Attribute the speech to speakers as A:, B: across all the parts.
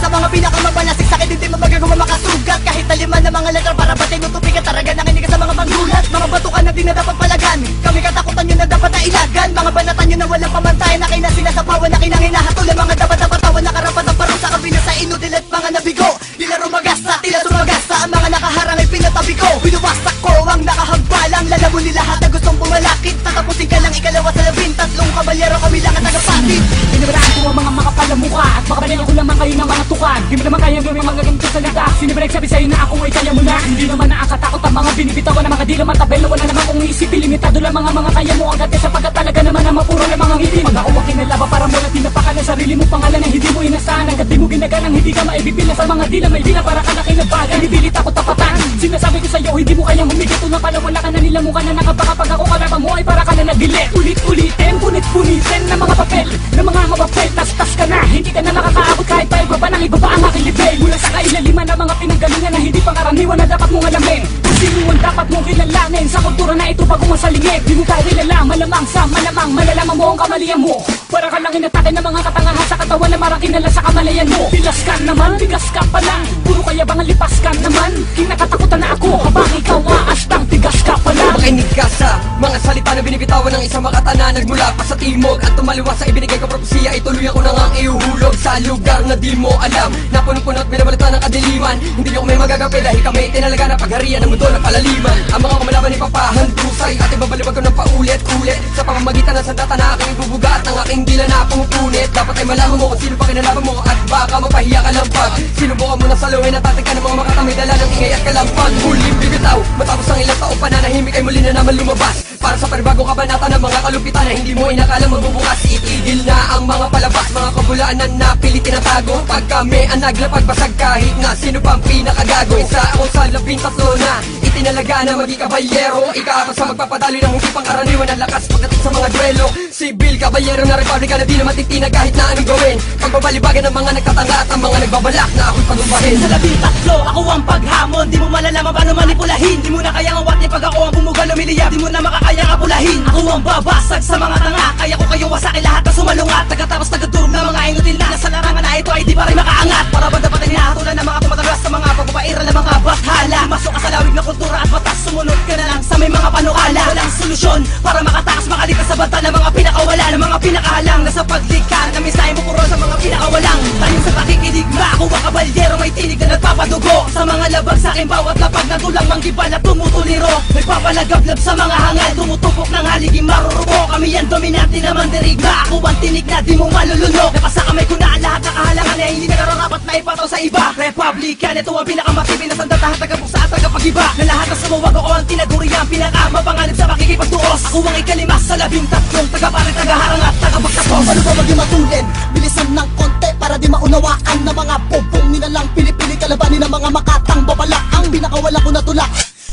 A: Mga pinakamabalasik sa akin Hindi mo magagawa makasugat. Kahit talima na mga letter Para batin mo tupigan Taragan. Nakinig sa mga panggulat Mga batukan na di na dapat palagan. Kami katakutan nyo na dapat na ilagan. Mga banatan nyo na walang pamantayan Na kayo na sinasapawan Na kinang hinahatulan. Mga dapat dapat tawan Na karapat ang parusa Kabina sa inudil at mga nabigo Tila rumagasa Tila sumagasa. Ang mga nakaharang ay pinatabi ko Binuwasak ko ang nakahambalang Lalabon ni lahat na pumalakit Tatapusin ka lang ikalawa sa labing Tatlong kabalyero kami lang ang tagapatid.
B: Binibaraan ko ang mga makapal na mukha At makabalyan ko lamang kayo ng mga tukad Di mo naman kaya gawin mga ganito salita Sino ba nagsabi sa'yo na ako ay kaya mo na Hindi naman nakakatakot ang mga binibitawan ng mga di naman tabel. Wala naman kong isipin. Limitado lang mga mga kaya mo. Agad Sapagkat talaga naman ang mapuro ng mga ngiti. Pag ako ang kinalaba para mo lang tinapakan ang sarili mo. Pangalan Na hindi mo inasahan Hanggat di mo ginaganang hindi ka maibibilan Sa mga di na may bila para ka na kinabagan Ibilit ako tapatan. Sinasabi ko sa'yo hindi mo kayang humigit. Una pala wala ka na nila mukha na nakabaka Pag ako kalaban mo ay para ka na nagilit Ulit-ulitin, punit-punitin ng mga papel Ng mga mapapel, tas-tas ka na Hindi ka na makakaabot kahit pa iba pa ng iba pa ang aking level Mula sa kailaliman ng mga pinanggalingan na hindi pangkaraniwan na dapat mong alamin. Kung sino ang dapat mong kilalanin? Sa kultura na ito pag umasalingit Di mo tayo kilala, malamang sa malamang Malalaman mo ang kamalian mo. Para ka lang inatake ng mga katangahan sa katawan Na marang kinala sa kamalayan mo. Bilas ka naman, bigas ka pa lang. Puro kaya bang lipas ka naman? Kinakatakutan na ako. Habang ikaw aastang tigas ka pa lang.
C: Makinig ka sa mga salita na binibitawan ng isang makatana Nagmula pa sa timog at tumaliwas sa ibinigay ko propesiya Ituloy ako na ngang iuhulog sa lugar na di mo alam. Na punong-puno at binabalita ng kadiliman. Hindi niyo kami magagapi dahil kami tinalaga na pagharian ng mundo na palaliman. Ang mga kumalaban ay papahandusay at ibabalibag ko ng paulit-ulit. Sa pamamagitan ng sandata na aking ibubuga at ng aking dila na pumupunit. Dapat ay malaman mo kung sino pa kinalaban mo at baka mapahiya ka lang pag Sinubukan mo na saluhin at ating ka ng mga makatamay dala ng ingay at kalampag. Huling bibitaw matapos ang ilang taong pananahimik ay muli na naman lumabas Para sa panibagong kabanata ng mga kalupitan na hindi mo inakala magbubukas Itigil na ang mga palabas, mga kabulaanan na pilit tinatago. Pag kami ang naglapag basag kahit na sino pang pinakagago. Isa ako sa labing tatlo na itinalaga na maging kabalyero. Ikaapat sa magpapadali ng hindi pang karaniwan ang lakas pagdating sa mga duelo Sibil kabalyero na republika na di naman titinag kahit na anong gawin. Pagbabalibagan ng mga nagtatanga at ang mga nagbabalak na ako'y pagumbahin.
A: Sa labing tatlo, ako ang paghamon. Di mo malalaman paano manipulahin. Di mo na kayang awat pag ako ang bumugal lumiliyab Di mo na makakayang apulahin Ako ang babasag sa mga tanga Kaya ko kayo wasakin lahat na sumalungat Tagatapos tagadurog na mga inutil na Nasa larangan na ito ay di pa rin makaangat. Para ba dapat ay hinahatulan ng mga tumatagas Sa mga pagpapairal ng mga bathala Masok ka sa lawig na kultura at batas Sumunod ka na lang sa may mga panukala Walang solusyon para makatakas makalipas sa banta ng mga pinakawala Ng mga pinakahalang Nasa paglikha na misahe mo sa mga sa pakikidigma Ako ang kabalyero may tinig na nagpapadugo. Sa mga labag sa akin bawat lapag na tulang manggibal at tumutuliro. Nagpapalagablab sa mga hangal Tumutupok ng haliging marurubo Kami yan dominante naman dirigma Ako ang tinig na di mo malulunok. Napasa kamay ko na ang lahat ng kahalangan Na hindi nararapat na ipataw sa iba. Republican, ito ang pinakamatibay na sandatahan Tagabuksa at tagapagiba. Na lahat ng sumuwag ako ang tinaguriang Pinakamapanganib sa makikipagtuos Ako ang ikalima sa labing tatlong Tagaparin, tagaharang at tagapagkapos
D: Paano ba maging matulin? Bilisan ng konti para di maunawaan ng mga bobong nilalang Pili-pili kalabanin ng mga makatang babala. Ang pinakawala ko na tula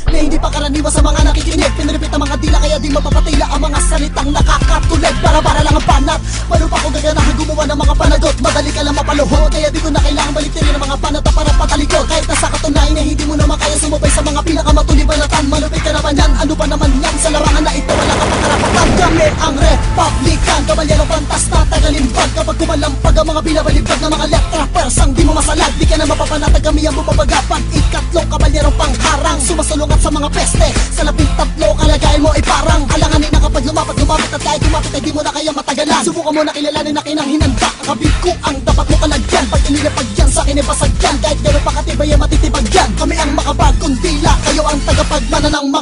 D: na hindi pa karaniwan sa mga nakikinig. Pinrepit ang mga dila kaya di mapapatila Ang mga salitang nakakatulig Para para lang ang banat Paano pa ko gaganahan gumawa ng mga panagot. Madali ka lang mapaluhod Kaya di ko na kailangan baliktirin ang mga panata para patalikod. Kahit nasa katunayan na hindi mo naman kaya sumabay Sa mga pinakamatulibanatan Malupit ka naman yan Ano ba naman yan? Sa larangan na ito Wala ka pa karapatan. Kami ang Republican Kabalyerong pantas na tagalimbag Kapag kumalampag ang mga binabalibag ng mga letra Persang di mo masalag. Di ka na mapapanatag kami ang bumabaga Pag ikatlong kabalyerong pangharang Sumasulungat sa mga peste. Sa labing tatlo kalagayan mo ay parang Alanganin na kapag lumapat lumapit At kahit lumapit ay di mo na kaya matagalan. Subukan mo na kilalanin na kinanghinanda Ang kabig ko ang dapat mo kalagyan Pag inilapag yan sa akin ay basagyan Kahit gano'n pa ay matitibag yan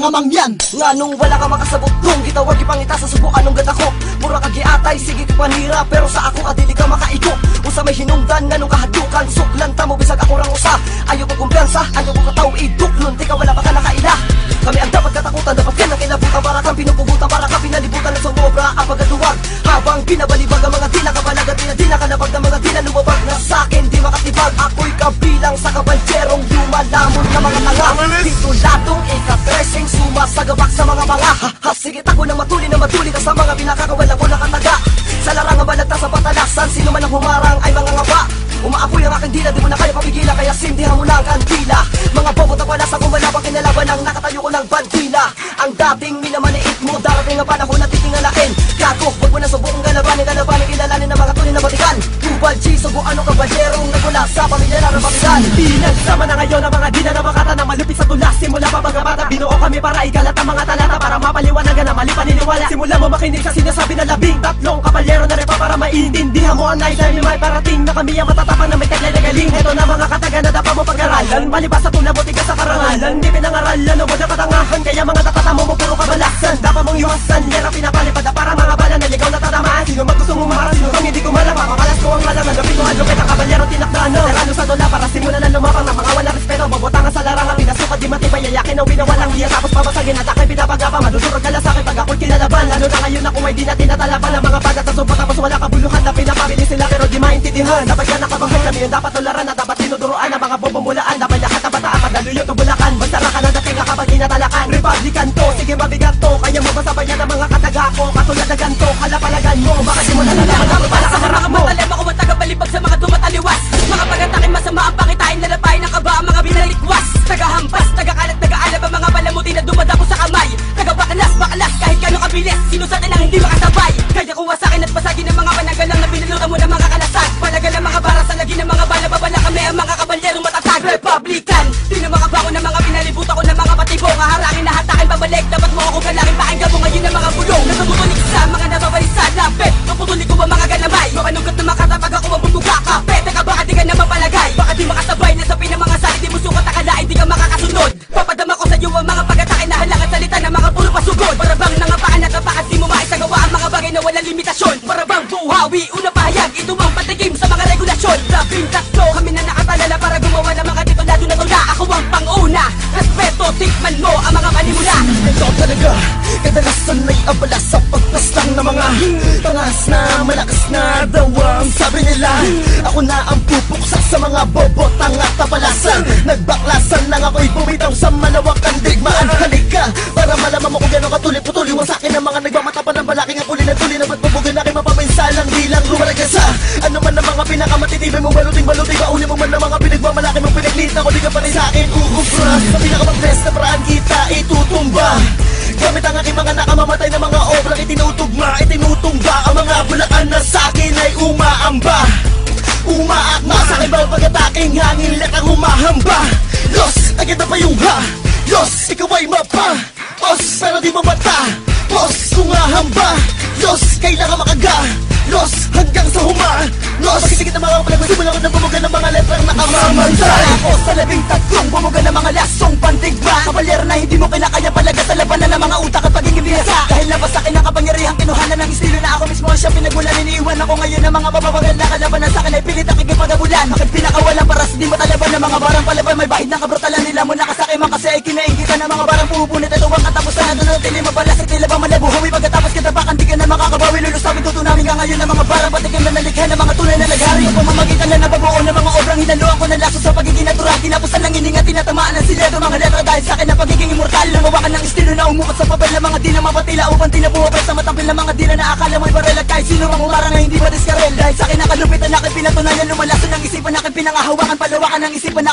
D: tagapagmana ng mga mangyan
A: Nga nung wala ka makasabot Kung gitawag ipangita sa subukan nung ganda ko. Mura ka giatay, sige ka panira Pero sa ako adili ka makaigo. Usa may hinungdan nga nung kahadukan Suklanta mo bisag ako rang usa. Ayaw ko kumpiyansa, ayaw ko Tapalas ang kumalabang kinalaban Ang nakatayo ko ng bandila. Ang dating minamaniit mo Darating ang panahon subo ano kabalyerong Nagmula sa pamilya
E: kalaban Pinagsama na ngayon ang mga di na namakata na malupit sa tulas Simula pa mga bata Binuo kami para ikalat ang mga talata Para mapaliwanagan na mali paniniwala. Simula mo makinig sa sinasabi na labing Tatlong kapalyero na rin pa para maintindihan mo ang nightline May parating na kami ang matatapang na may taglay na galing. Ito na mga kataga na dapat mo pag-aralan. Malibas sa tula mo tigas sa karangalan. Di pinangaralan o wag na patangahan. Kaya mga tatama mo puro kabalasan. Dapat mong iwasan Lera pinapalipad na para ang kabalyero tinakdaan no Serano sa dola para simulan na lumapang ng mga wala respeto. Mabutangan sa larangan Pinasukat di matibay Yayakin ang winawalang biya Tapos babasagin at ako'y pinapagapa. Madusurog ka lang sa akin pag ako'y kinalaban. Lalo na ngayon ako ay di na tinatalapan Ang mga bagat sa sumpa Tapos wala kabuluhan na pinapabili sila Pero di maintindihan. Dapat yan nakabanghay kami Yung dapat tularan At dapat tinuturoan Ang mga bubumulaan. Dapat lahat ng bataan Padaluyo tubulakan. Basta ka na dating kapag tinatalakan. Republican to Sige mabigat to. Kaya mo masabayan ang mga kataga ko Katulad na ganto Kalapalagan mo. Baka di mo nalalaman
F: ang panimula
A: Ikaw talaga. Kadalasan ay abala sa pagpaslang ng mga Tangas na malakas na daw ang sabi nila. Ako na ang pupuksa sa mga bobotang at tapalasan Nagbaklasan lang ako'y bumitaw sa malawakang digmaan. Halika para malaman mo kung gano'ng katuloy-putuloy sa akin ang mga nagmamatapan ng malaking apuli na tuloy na magbubugan aking mapapinsalang di lang lumalaga sa Ano man ang mga pinakamatitibay mo baluting-baluting Bauli mo man ang mga pinagmamalaki mong pinaglit na ka pa rin sa akin uubra Sa pinakamag-best na paraan kita itutumba. Gamit ang aking mga nakamamatay na mga obrang itinutugma Itinutumba ang mga bulakan na sa akin ay umaamba. Umaakma sa aking bawat pagkataking hangin Let ang humahamba? Los, agad na pa yung ha. Los, ikaw ay mapa Os, pero di mo mata. Os, kung ahamba Los, kailangan makaga. Los, hanggang sa huma. Los, pagkisigit ng mga palag Simula ko na bumuga ng mga letrang nakamamantay
E: Ako sa labing tatlong bumuga ng mga lasong pandigma. Kabalyero na hindi mo kinakaya palaga sa labanan ng mga utak at pagiging binasa Dahil labas sa akin ang kapangyarihang kinuhanan ng estilo na ako mismo ang siyang pinagmulan Iniiwan ako ngayon ng mga bababagal na kalabanan sa akin ay pilit ang kikipagabulan Bakit pinakawalan para sa di matalaban ng mga barang palaban May bahid ng kabrutalan nila mo nakasakay. Man kasi ay kinaingitan ng mga barang. Katapusan na doon tili mabalas at tila ba malabuhawi? Pagkatapos kitapakan di ka na makakabawi. Lulusawin tutunamin ka ngayon ng mga barang Patikin na nalikha ng mga tunay na naghari. Ang pamamagitan na nababuo ng mga obrang hinaluan ko ng laso sa pagiging natural. Kinapusan ng hininga tinatamaan ng siledo Mga letra dahil sa akin na pagiging immortal. Lumawakan ng estilo na umukat sa papel ng mga di na mapatila Upang tinabuhapay sa matampil ng mga di na naakala mo'y barel At kahit sino mang umarang na hindi pa diskarel. Dahil sa akin nakalupitan aking pinatunayan Lumalason ng isipan aking pinangahawakan Palawakan ng isipan